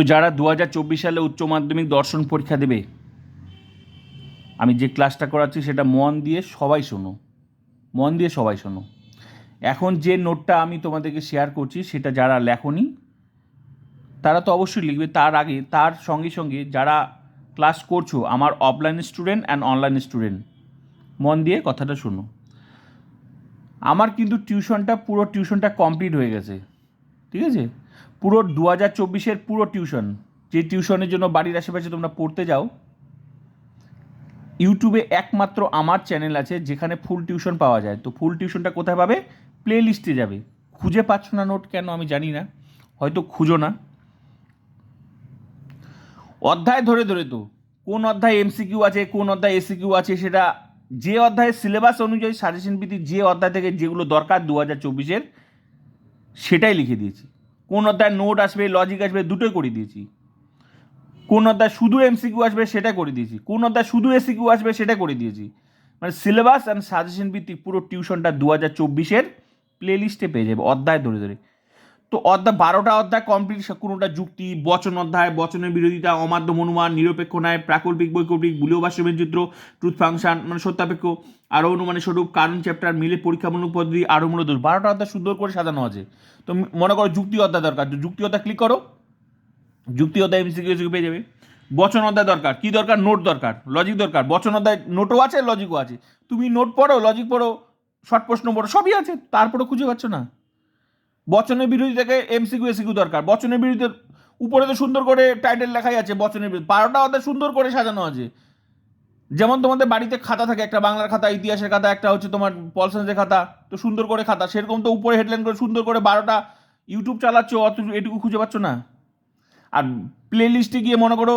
তো যারা দু হাজার চব্বিশ সালে উচ্চ মাধ্যমিক দর্শন পরীক্ষা দেবে, আমি যে ক্লাসটা করাচ্ছি সেটা মন দিয়ে সবাই শোনো। মন দিয়ে সবাই শোনো। এখন যে নোটটা আমি তোমাদেরকে শেয়ার করছি সেটা যারা লেখনি, তারা তো অবশ্যই লিখবে। তার আগে, তার সঙ্গে সঙ্গে যারা ক্লাস করছ, আমার offline student and online student মন দিয়ে কথাটা শোনো। আমার কিন্তু টিউশনটা পুরো টিউশনটা কমপ্লিট হয়ে গেছে। ঠিক আছে? পুরো দু হাজার চব্বিশের পুরো টিউশন, যে টিউশনের জন্য বাড়ির আশেপাশে তোমরা পড়তে যাও, ইউটিউবে একমাত্র আমার চ্যানেল আছে যেখানে ফুল টিউশন পাওয়া যায়। তো ফুল টিউশনটা কোথায় পাবে? প্লে লিস্টে যাবে। খুঁজে পাচ্ছ না নোট কেন আমি জানি না, হয়তো খুঁজো না। অধ্যায় ধরে ধরে তো, কোন অধ্যায় এমসিকিউ আছে, কোন অধ্যায় এসিকিউ আছে, সেটা যে অধ্যায়ের সিলেবাস অনুযায়ী সাজেশন ভিত্তিক যে অধ্যায় থেকে যেগুলো দরকার দু হাজার চব্বিশের, সেটাই লিখে দিয়েছি। কোন অধ্যায় নোট আসবে লজিক আসবে, দুটোই করে দিয়েছি। কোন অধ্যায় শুধু এমসিকিউ আসবে সেটা করে দিয়েছি। কোন অধ্যায় শুধু এসিকিউ আসবে সেটা করে দিয়েছি। মানে সিলেবাস অ্যান্ড সাজেশন ভিত্তিক পুরো টিউশনটা দু হাজার চব্বিশের প্লে লিস্টে পেয়ে যাবে, অধ্যায় ধরে ধরে। তো অধ্যায় বারোটা অধ্যায় কমপ্লিট কোনোটা যুক্তি, বচন অধ্যায়, বচনের বিরোধিতা অমাধ্যম অনুমান নিরপেক্ষ ন্যায়, প্রাকল্পিক বৈকল্পিক বুলীয় বাস্তবের চিত্র ট্রুথ ফাংশন মানে সত্যাপেক্ষ আরও অনুমানের স্বরূপ কারণ চ্যাপ্টার মিলে পরীক্ষামূলক পদ্ধতি আরও মূলত বারোটা অধ্যায় সুন্দর করে সাজানো আছে। তো মনে করো যুক্তি অধ্যায় দরকার। যুক্তি অধ্যায় ক্লিক করো। যুক্তি অধ্যায় এমসিকিউ পেয়ে যাবে। বচন অধ্যায় দরকার। কি দরকার? নোট দরকার। লজিক দরকার। বচন অধ্যায় নোটও আছে লজিকও আছে। তুমি নোট পড়ো লজিক পড়ো শর্ট প্রশ্ন পড়ো, সবই আছে। তারপরে খুঁজে পাচ্ছ না। বচনের বিরোধিতাকে এমসিকিউ এসিকিউ দরকার। বচনের বিরোধী উপরে তো সুন্দর করে টাইটেল লেখাই আছে বচনের বিরোধী বারোটা অধ্যায় সুন্দর করে সাজানো আছে। যেমন তোমাদের বাড়িতে খাতা থাকে, একটা বাংলার খাতা, ইতিহাসের খাতা, একটা হচ্ছে তোমার পল সায়েন্সের খাতা, তো সুন্দর করে খাতা। সেরকম তো উপরে হেডলাইন করে সুন্দর করে বারোটা ইউটিউব চালাচ্ছ অত এটুকু খুঁজে পাচ্ছ না? আর প্লে লিস্টে গিয়ে মনে করো,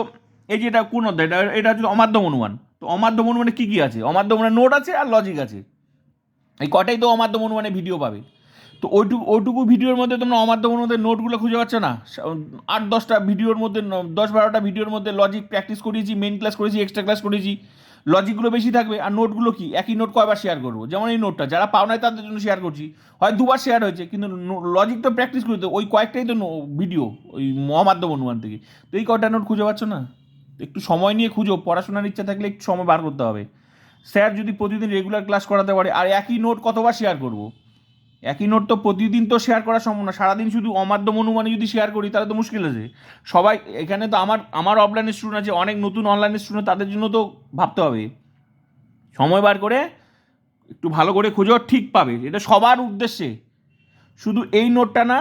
এই যে এটা কোন অধ্যায়? এটা এটা হচ্ছে অমাধ্যম অনুমান। তো অমাধ্যম অনুমানে কী কী আছে? অমাধ্যম অনুমানে নোট আছে আর লজিক আছে। এই কটাই তো অমাধ্যম অনুমানে ভিডিও পাবে। তো ওইটুকু ওইটুকু ভিডিওর মধ্যে তোমরা অমাধ্যম মধ্যে নোটগুলো খুঁজে পাচ্ছ না? আট, দশটা ভিডিওর মধ্যে, দশ বারোটা ভিডিওর মধ্যে লজিক প্র্যাকটিস করিয়েছি মেন ক্লাস করেছি এক্সট্রা ক্লাস করেছি। লজিকগুলো বেশি থাকবে, আর নোটগুলো কি? একই নোট কয়বার শেয়ার করব? যেমন এই নোটটা, যারা পাও নাই তাদের জন্য শেয়ার করছি। হয় দুবার শেয়ার হয়েছে, কিন্তু লজিক তো প্র্যাকটিস করতে, ওই কয়েকটাই তো ভিডিও ওই অমাধ্যম অনুমান থেকে তো এই কয়টা নোট খুঁজে পাচ্ছ না? একটু সময় নিয়ে খুঁজো, পড়াশোনার ইচ্ছা থাকলে একটু সময় বার করতে হবে। স্যার যদি প্রতিদিন রেগুলার ক্লাস করাতে পারে, আর একই নোট কতবার শেয়ার করব? একই নোট তো প্রতিদিন তো শেয়ার করা সম্ভব না। সারাদিন শুধু অমাধ্যম অনুমানে যদি শেয়ার করি, তাহলে তো মুশকিল আছে। সবাই, এখানে তো আমার আমার অফলাইনের স্টুডেন্ট আছে, অনেক নতুন অনলাইনের স্টুডেন্ট তাদের জন্য তো ভাবতে হবে। সময় বার করে, একটু ভালো করে খুঁজো, ঠিক পাবে। এটা সবার উদ্দেশ্যে। শুধু এই নোটটা না,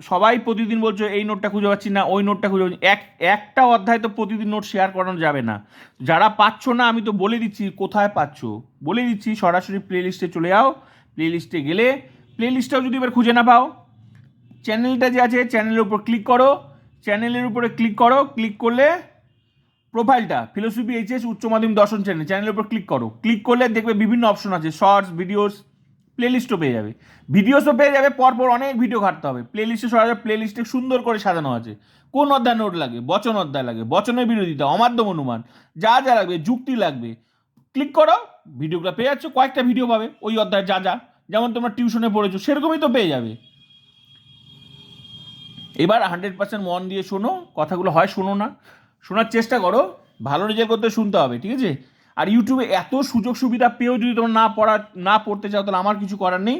সবাই প্রতিদিন বলছো, এই নোটটা খুঁজে পাচ্ছি না, ওই নোটটা খুঁজে পাচ্ছি এক, একটা অধ্যায় তো প্রতিদিন নোট শেয়ার করানো যাবে না। যারা পাচ্ছ না, আমি তো বলে দিচ্ছি, কোথায় পাচ্ছ? বলে দিচ্ছি, সরাসরি প্লে লিস্টে চলে যাও। প্লে লিস্টে গেলে প্লে লিস্টটাও যদি এবার খুঁজে না পাও চ্যানেলটা যে আছে চ্যানেলের উপর ক্লিক করো চ্যানেলের উপরে ক্লিক করো ক্লিক করলে প্রোফাইলটা ফিলোসফি এইচএস উচ্চ মাধ্যমিক দর্শন চ্যানেল চ্যানেলের উপর ক্লিক করো। ক্লিক করলে দেখবে বিভিন্ন অপশন আছে শর্টস ভিডিওস প্লেলিস্টও পেয়ে যাবে। ভিডিওসও পেয়ে যাবে, পরপর অনেক ভিডিও ঘাটতে হবে। প্লেলিস্টে সরাসরি প্লেলিস্টে সুন্দর করে সাজানো আছে। কোন অধ্যায় নোট লাগে, বচন অধ্যায় লাগে, বচনের বিরোধিতা, অমাধ্যম অনুমান, যা যা লাগবে, যুক্তি লাগবে। ক্লিক করো ভিডিওগুলো পেয়ে যাচ্ছ, কয়েকটা ভিডিও পাবে, ওই অধ্যায় যা যা। যেমন তোমরা টিউশনে পড়েছো, সেরকমই তো পেয়ে যাবে। এবার হান্ড্রেড পার্সেন্ট মন দিয়ে শোনো, কথাগুলো হয় শোনো না। শোনার চেষ্টা করো, ভালো রেজাল্ট করতে শুনতে হবে, ঠিক আছে? আর ইউটিউবে এত সুযোগ সুবিধা পেয়েও যদি তোমরা না পড়া, না পড়তে চাও, তাহলে আমার কিছু করার নেই।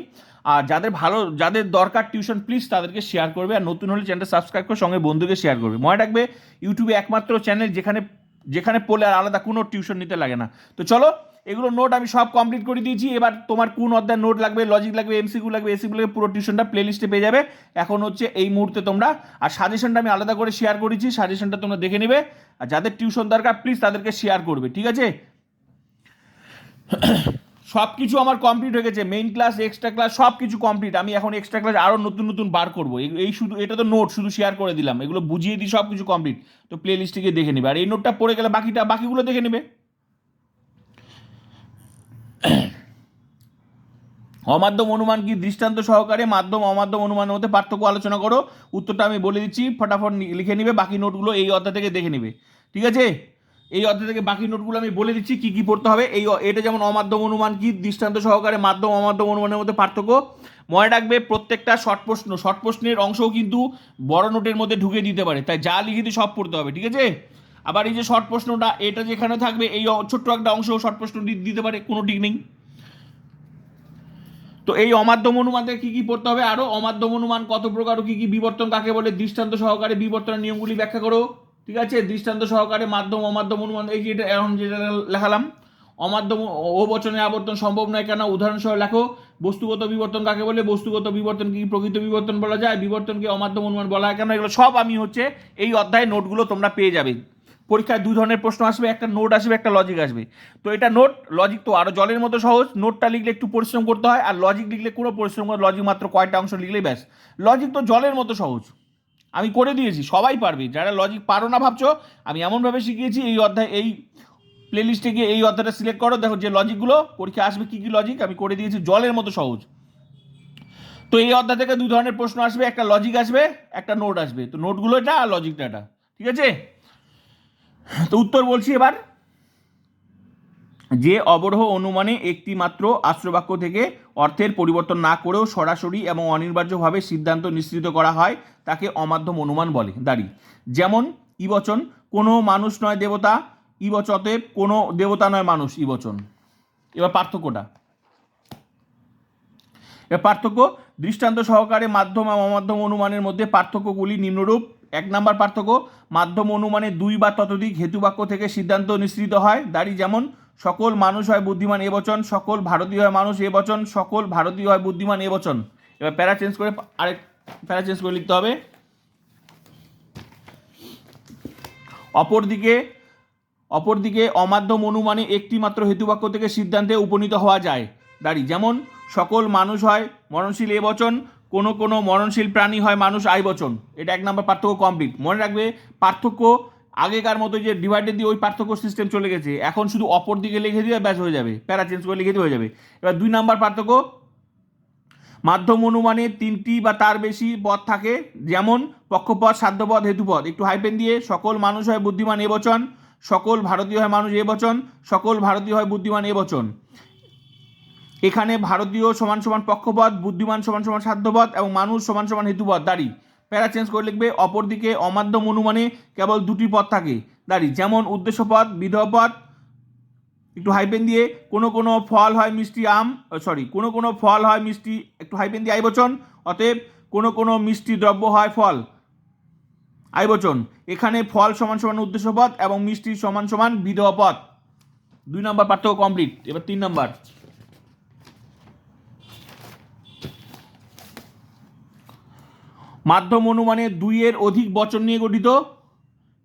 আর যাদের ভালো, যাদের দরকার টিউশন প্লিজ তাদেরকে শেয়ার করবে। আর নতুন হলে চ্যানেলটা সাবস্ক্রাইব করে সঙ্গে বন্ধুকে শেয়ার করবে। মনে রাখবে ইউটিউবে একমাত্র চ্যানেল যেখানে যেখানে পড়লে আর আলাদা কোনো টিউশন নিতে লাগে না। তো চলো এগুলো নোট আমি সব কমপ্লিট করে দিয়েছি। এবার তোমার কোন অধ্যায় নোট লাগবে লজিক লাগবে এমসিকিউ লাগবে এসিকিউ লাগবে, পুরো টিউশনটা প্লে লিস্টে পেয়ে যাবে। এখন হচ্ছে এই মুহূর্তে তোমরা, আর সাজেশনটা আমি আলাদা করে শেয়ার করেছি সাজেশনটা তোমরা দেখে নেবে। আর যাদের টিউশন দরকার প্লিজ তাদেরকে শেয়ার করবে, ঠিক আছে? সব কিছু আমার কমপ্লিট হয়ে গেছে মেইন ক্লাস এক্সট্রা ক্লাস সব কিছু কমপ্লিট আমি এখন এক্সট্রা ক্লাস আরও নতুন নতুন বার করব। এই- এই শুধু, এটা তো নোট শুধু শেয়ার করে দিলাম। এগুলো বুঝিয়ে দিই সব কিছু কমপ্লিট তো প্লে লিস্টে গিয়ে দেখে নেবে। আর এই নোটটা পড়ে গেলে বাকিটা, বাকিগুলো দেখে নেবে। অমাধ্যম অনুমান কি দৃষ্টান্ত সহকারে মাধ্যম অমাধ্যম অনুমানের মধ্যে পার্থক্য আলোচনা করো? উত্তরটা আমি বলে দিচ্ছি, ফটাফট লিখে নিবে, বাকি নোটগুলো এই অধ্যায় থেকে দেখে নিবে। ঠিক আছে? এই অধ্যায় থেকে বাকি নোটগুলো আমি বলে দিচ্ছি, কি কি পড়তে হবে। এই এটা যেমন অমাধ্যম অনুমান কি দৃষ্টান্ত সহকারে মাধ্যম অমাধ্যম অনুমানের মধ্যে পার্থক্য। মনে রাখবে, প্রত্যেকটা শর্ট প্রশ্ন, শর্ট প্রশ্নের অংশও কিন্তু বড় নোটের মধ্যে ঢুকে দিতে পারে। তাই যা লিখিতে সব পড়তে হবে, ঠিক আছে? আবার এই যে শর্ট প্রশ্নটা, এটা যেখানে থাকবে, এই ছোট্ট একটা অংশ শর্ট প্রশ্ন দিতে পারে, কোনো ঠিক নেই। তো এই অমাধ্যম অনুমানকে কি কি পড়তে হবে? আরও অমাধ্যম অনুমান কত প্রকার ও কি কি বিবর্তন কাকে বলে? দৃষ্টান্ত সহকারে বিবর্তনের নিয়মগুলি ব্যাখ্যা করো। ঠিক আছে? দৃষ্টান্ত সহকারে মাধ্যম, অমাধ্যম অনুমান, এই যে এটা এখন যেটা লেখালাম। অমাধ্যম ও বচনে আবর্তন সম্ভব নয় কেন? উদাহরণ সহ লেখো। বস্তুগত বিবর্তন কাকে বলে? বস্তুগত বিবর্তন কি? প্রকৃত বিবর্তন বলা যায়। বিবর্তনকে অমাধ্যম অনুমান বলা হয় কেন? এগুলো সব আমি হচ্ছে এই অধ্যায়ে নোটগুলো তোমরা পেয়ে যাবে। পরীক্ষায় দুই ধরনের প্রশ্ন আসবে, একটা নোট আসবে, একটা লজিক আসবে। তো এটা নোট লজিক তো আরও জলের মতো সহজ। নোটটা লিখলে একটু পরিশ্রম করতে হয়, আর লজিক লিখলে কোনো পরিশ্রম করে লজিক মাত্র কয়টা অংশ লিখলেই ব্যাস। লজিক তো জলের মতো সহজ। আমি করে দিয়েছি, সবাই পারবে। যারা লজিক পারো না ভাবছ, আমি এমনভাবে শিখিয়েছি, এই অধ্যায়, এই প্লেলিস্টে গিয়ে এই অধ্যায়টা সিলেক্ট করো। দেখো যে লজিকগুলো পরীক্ষা আসবে কী কী লজিক আমি করে দিয়েছি, জলের মতো সহজ। তো এই অধ্যায় থেকে দুই ধরনের প্রশ্ন আসবে, একটা লজিক আসবে, একটা নোট আসবে। তো নোটগুলো এটা আর লজিকটা এটা। ঠিক আছে? তো উত্তর বলছি এবার। যে অবরোহ অনুমানে একটি মাত্র আশ্রবাক্য থেকে অর্থের পরিবর্তন না করেও সরাসরি এবং অনিবার্যভাবে সিদ্ধান্ত নিশ্চিত করা হয়, তাকে অমাধ্যম অনুমান বলে। দাঁড়ি। যেমন, ইবচন, কোনো মানুষ নয় দেবতা, ইবচতে কোনো দেবতা নয় মানুষ, ইবচন। এবার পার্থক্যটা। এবার পার্থক্য, দৃষ্টান্ত সহকারে মাধ্যম এবং অমাধ্যম অনুমানের মধ্যে পার্থক্যগুলি নিম্নরূপ। এক নাম্বার পার্থক্য, মাধ্যম অনুমানে দুই বা ততোধিক হেতুবাক্য থেকে সিদ্ধান্ত নিশ্চিত হয়। দাঁড়ি যেমন, সকল মানুষ হয় বুদ্ধিমান, এ বচন। সকল ভারতীয় হয় মানুষ, এ বচন। সকল ভারতীয় হয় বুদ্ধিমান এবচন এবার প্যারা চেঞ্জ করে আরেক, প্যারা চেঞ্জ করে লিখতে হবে। অপরদিকে অপরদিকে অমাধ্যম অনুমানে একটি মাত্র হেতুবাক্য থেকে সিদ্ধান্তে উপনীত হওয়া যায়। দাঁড়ি যেমন, সকল মানুষ হয় মরণশীল, এ বচন। কোনো কোনো মরণশীল প্রাণী হয়, মানুষ আই বচন। এটা এক নম্বর পার্থক্য কমপ্লিট মনে রাখবে, পার্থক্য আগেকার মতো যে ডিভাইডেড দিয়ে ওই পার্থক্য সিস্টেম চলে গেছে, এখন শুধু অপর দিকে লিখে দিয়ে ব্যাস হয়ে যাবে, প্যারা চেঞ্জ করে লিখে দিয়ে হয়ে যাবে। এবার দুই নাম্বার পার্থক্য, মাধ্যম অনুমানে তিনটি বা তার বেশি পদ থাকে, যেমন পক্ষপদ সাধ্যপদ হেতুপদ একটু হাইপেন দিয়ে, সকল মানুষ হয় বুদ্ধিমান এ বচন, সকল ভারতীয় হয় মানুষ এ বচন, সকল ভারতীয় হয় বুদ্ধিমান এ বচন। এখানে ভারতীয় সমান সমান পক্ষপথ বুদ্ধিমান সমান সমান সাধ্যপথ এবং মানুষ সমান সমান হেতুপদ দাঁড়ি। প্যারা চেঞ্জ করে লিখবে, অপরদিকে অমাধ্যম অনুমানে কেবল দুটি পথ থাকে, দাঁড়ি। যেমন উদ্দেশ্য পথ উদ্দেশ্যপদ বিধপদ একটু হাইপেন দিয়ে, কোনো কোনো ফল হয় মিষ্টি আম সরি, কোনো কোনো ফল হয় মিষ্টি, একটু হাইপেন দিয়ে আইবচন, অতএব কোনো কোনো মিষ্টি দ্রব্য হয় ফল, আইবচন। এখানে ফল সমান সমান উদ্দেশ্যপদ এবং মিষ্টি সমান সমান বিধবা পদ দুই নম্বর পার্থক্য কমপ্লিট এবার তিন নম্বর। মাধ্যম অনুমানে দুইয়ের অধিক বচন নিয়ে গঠিত।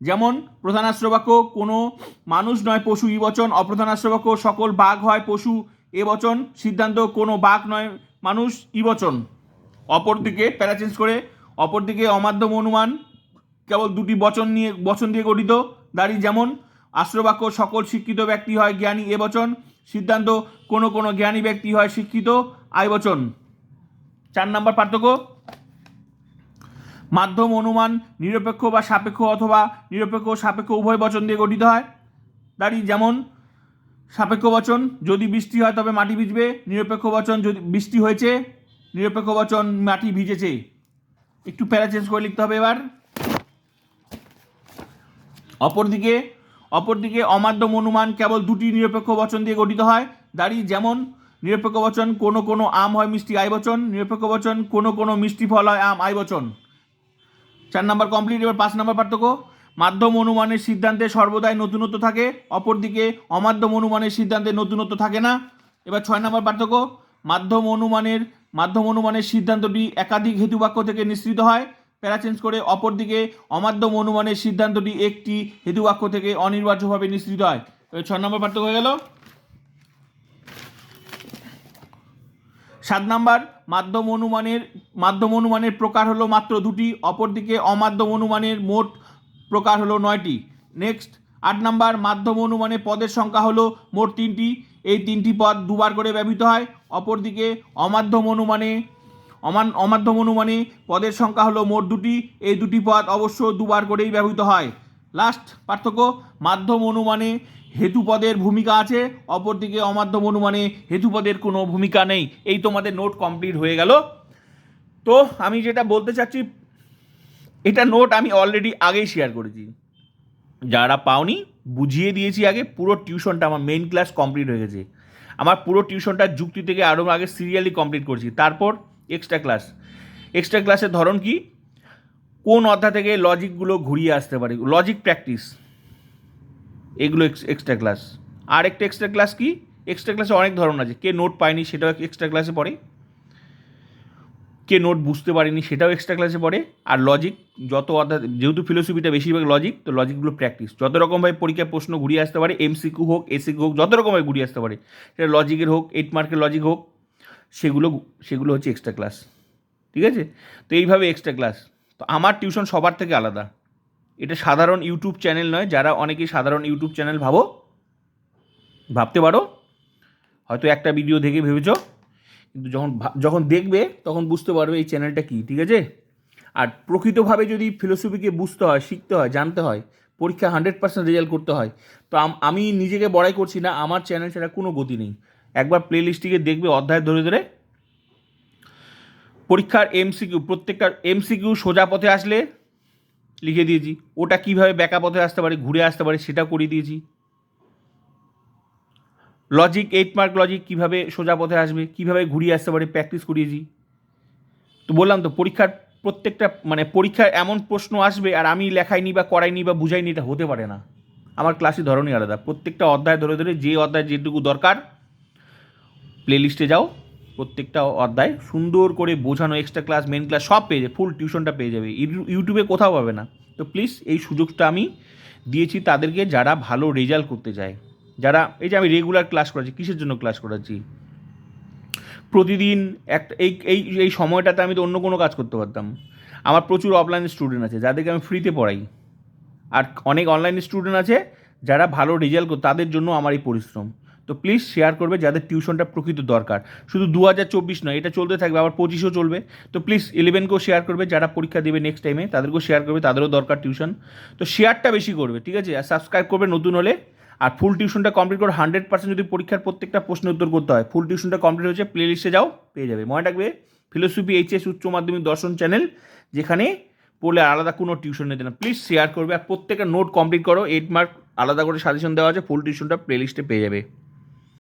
যেমন প্রধান প্রধানাশ্রবাক্য, কোনো মানুষ নয়, পশু ই বচন। অপ্রধান অপ্রধানাশ্রবাক্য, সকল বাঘ হয়, পশু এ বচন। সিদ্ধান্ত, কোনো বাঘ নয়, মানুষ ই বচন। অপরদিকে, প্যারা চেঞ্জ করে, অপরদিকে অমাধ্যম অনুমান কেবল দুটি বচন নিয়ে, বচন দিয়ে গঠিত। দাঁড়ি যেমন, আশ্রবাক্য, সকল শিক্ষিত ব্যক্তি হয়, জ্ঞানী এ বচন। সিদ্ধান্ত, কোনো কোনো জ্ঞানী ব্যক্তি হয়, শিক্ষিত আই বচন। চার নম্বর পার্থক্য মাধ্যম অনুমান, নিরপেক্ষ বা সাপেক্ষ অথবা নিরপেক্ষ সাপেক্ষ উভয় বচন দিয়ে গঠিত হয়। দাঁড়ি যেমন সাপেক্ষ বচন, যদি বৃষ্টি হয় তবে মাটি ভিজবে। নিরপেক্ষ বচন, যদি বৃষ্টি হয়েছে, নিরপেক্ষ বচন, মাটি ভিজেছে। একটু প্যারা চেঞ্জ করে লিখতে হবে এবার। অপরদিকে অপরদিকে অমাধ্যম অনুমান কেবল দুটি নিরপেক্ষ বচন দিয়ে গঠিত হয়। দাঁড়ি যেমন নিরপেক্ষ বচন, কোনো কোনো আম হয় মিষ্টি আয় বচন, নিরপেক্ষ বচন, কোনো কোনো মিষ্টি ফল হয় আম আয় বচন। চার নাম্বার কমপ্লিট এবার পাঁচ নাম্বার পার্থক্য। মাধ্যম অনুমানের সিদ্ধান্তে সর্বদাই নতুনত্ব থাকে। অপরদিকে অমাধ্যম অনুমানের সিদ্ধান্তে নতুনত্ব থাকে না। এবার ছয় নাম্বার পার্থক্য। মাধ্যম অনুমানের মাধ্যম অনুমানের সিদ্ধান্তটি একাধিক হেতুবাক্য থেকে নিঃসৃত হয়। প্যারা চেঞ্জ করে অপরদিকে অমাধ্যম অনুমানের সিদ্ধান্তটি একটি হেতুবাক্য থেকে অনির্বার্যভাবে নিঃসৃত হয়। ছয় নম্বর পার্থক্য হয়ে গেল। সাত নাম্বার, মাধ্যম অনুমানের মাধ্যম অনুমানের প্রকার হলো মাত্র দুটি, অপরদিকে অমাধ্যম অনুমানের মোট প্রকার হলো নয়টি। নেক্সট আট নাম্বার, মাধ্যম অনুমানে পদের সংখ্যা হলো মোট তিনটি। এই তিনটি পদ দুবার করে ব্যবহৃত হয়। অপরদিকে অমাধ্যম অনুমানে, অমান, অমাধ্যম অনুমানে পদের সংখ্যা হলো মোট দুটি। এই দুটি পদ অবশ্য দুবার করেই ব্যবহৃত হয়। লাস্ট পার্থক্য, মাধ্যম অনুমানে হেতুপদের ভূমিকা আছে, অপরদিকে অমাধ্যম অনুমানে হেতুপদের কোনো ভূমিকা নেই। এই তোমাদের নোট কমপ্লিট হয়ে গেল। তো আমি যেটা বলতে চাচ্ছি, এটা নোট আমি অলরেডি আগেই শেয়ার করেছি। যারা পাওনি, বুঝিয়ে দিয়েছি আগে, পুরো টিউশনটা আমার মেন ক্লাস কমপ্লিট হয়ে গেছে। আমার পুরো টিউশনটা যুক্তি থেকে আরও আগে সিরিয়ালি কমপ্লিট করছি। তারপর এক্সট্রা ক্লাস এক্সট্রা ক্লাসের ধরন কি? কোন অধ্যায় থেকে লজিকগুলো ঘুরিয়ে আসতে পারে? Logic practice. এগুলো এক্সট্রা ক্লাস। আর একটা এক্সট্রা ক্লাস কি? এক্সট্রা ক্লাসে অনেক ধরন আছে। কে নোট পায়নি সেটাও এক্সট্রা ক্লাসে পড়ে। কে নোট বুঝতে পারেনি সেটাও এক্সট্রা ক্লাসে পড়ে। আর লজিক, যত অর্থাৎ যেহেতু ফিলোসফিটা বেশিরভাগ লজিক, তো লজিকগুলো প্র্যাকটিস। যত রকমভাবে পরীক্ষায় প্রশ্ন ঘুরিয়ে আসতে পারে, এমসিকিউ হোক, এসিকিউ হোক, যত রকমভাবে ঘুরিয়ে আসতে পারে, সেটা লজিকের হোক, এইট মার্কের লজিক হোক, সেগুলো সেগুলো হচ্ছে এক্সট্রা ক্লাস। ঠিক আছে? তো এইভাবে এক্সট্রা ক্লাস। তো আমার টিউশন সবার থেকে আলাদা। এটা সাধারণ ইউটিউব চ্যানেল নয়, যারা অনেকেই সাধারণ ইউটিউব চ্যানেল ভাবো, ভাবতে পারো। হয়তো একটা ভিডিও দেখে ভেবেছো, কিন্তু যখন যখন দেখবে, তখন বুঝতে পারবে এই চ্যানেলটা কী, ঠিক আছে? আর প্রকৃতভাবে যদি ফিলোসফিকে বুঝতে হয়, শিখতে হয়, জানতে হয়, পরীক্ষা হান্ড্রেড পার্সেন্ট রেজাল্ট করতে হয়, তো আমি নিজেকে বড়াই করছি না, আমার চ্যানেল ছাড়া কোনো গতি নেই। একবার প্লে লিস্টটিকে দেখবে অধ্যায় ধরে ধরে পরীক্ষার এমসিকিউ প্রত্যেকটা এমসিকিউ সোজা পথে আসলে লিখে দিয়েছি। ওটা কীভাবে ব্যাকা পথে আসতে পারে, ঘুরে আসতে পারে সেটা করিয়ে দিয়েছি। লজিক এইট মার্ক লজিক কীভাবে সোজা পথে আসবে, কীভাবে ঘুরিয়ে আসতে পারে প্র্যাকটিস করিয়েছি। তো বললাম তো, পরীক্ষার প্রত্যেকটা মানে পরীক্ষার এমন প্রশ্ন আসবে আর আমি লেখাইনি বা করাইনি বা বুঝাইনি, এটা হতে পারে না। আমার ক্লাসই ধরনই আলাদা। প্রত্যেকটা অধ্যায় ধরে ধরে যে অধ্যায় যেটুকু দরকার প্লে লিস্টে যাও। প্রত্যেকটা অধ্যায় সুন্দর করে বোঝানো এক্সট্রা ক্লাস মেন ক্লাস সব পেয়ে যাবে ফুল টিউশনটা পেয়ে যাবে। ইউ- ইউটিউবে কোথাও পাবে না। তো প্লিজ এই সুযোগটা আমি দিয়েছি তাদেরকে যারা ভালো রেজাল্ট করতে চায়। যারা, এই যে আমি রেগুলার ক্লাস করাচ্ছি, কিসের জন্য ক্লাস করাচ্ছি? প্রতিদিন একটা এই এই এই সময়টাতে আমি তো অন্য কোনো কাজ করতে পারতাম। আমার প্রচুর অফলাইন স্টুডেন্ট আছে, যাদেরকে আমি ফ্রিতে পড়াই। আর অনেক অনলাইন স্টুডেন্ট আছে, যারা ভালো রেজাল্ট তাদের জন্য আমার এই পরিশ্রম। তো প্লিজ শেয়ার করবে যাদের টিউশনটা প্রকৃত দরকার। শুধু দু হাজার চব্বিশ নয়, এটা চলতে থাকবে, আবার পঁচিশও চলবে। তো প্লিজ ইলেভেনকেও শেয়ার করবে, যারা পরীক্ষা দেবে নেক্সট টাইমে তাদেরকেও শেয়ার করবে, তাদেরও দরকার টিউশন। তো শেয়ারটা বেশি করবে, ঠিক আছে? আর সাবস্ক্রাইব করবে নতুন হলে। আর ফুল টিউশনটা কমপ্লিট করে হান্ড্রেড পার্সেন্ট যদি পরীক্ষার প্রত্যেকটা প্রশ্ন উত্তর করতে হয় ফুল টিউশনটা কমপ্লিট হয়েছে প্লে লিস্টে যাও, পেয়ে যাবে। মনে রাখবে ফিলোসফি এইচএস উচ্চ মাধ্যমিক দর্শন চ্যানেল যেখানে পড়লে আলাদা কোনো টিউশন নিতে না। প্লিজ শেয়ার করবে, আর প্রত্যেকটা নোট কমপ্লিট করো এইট মার্ক আলাদা করে সাজেশন দেওয়া আছে ফুল টিউশনটা প্লে লিস্টে পেয়ে যাবে।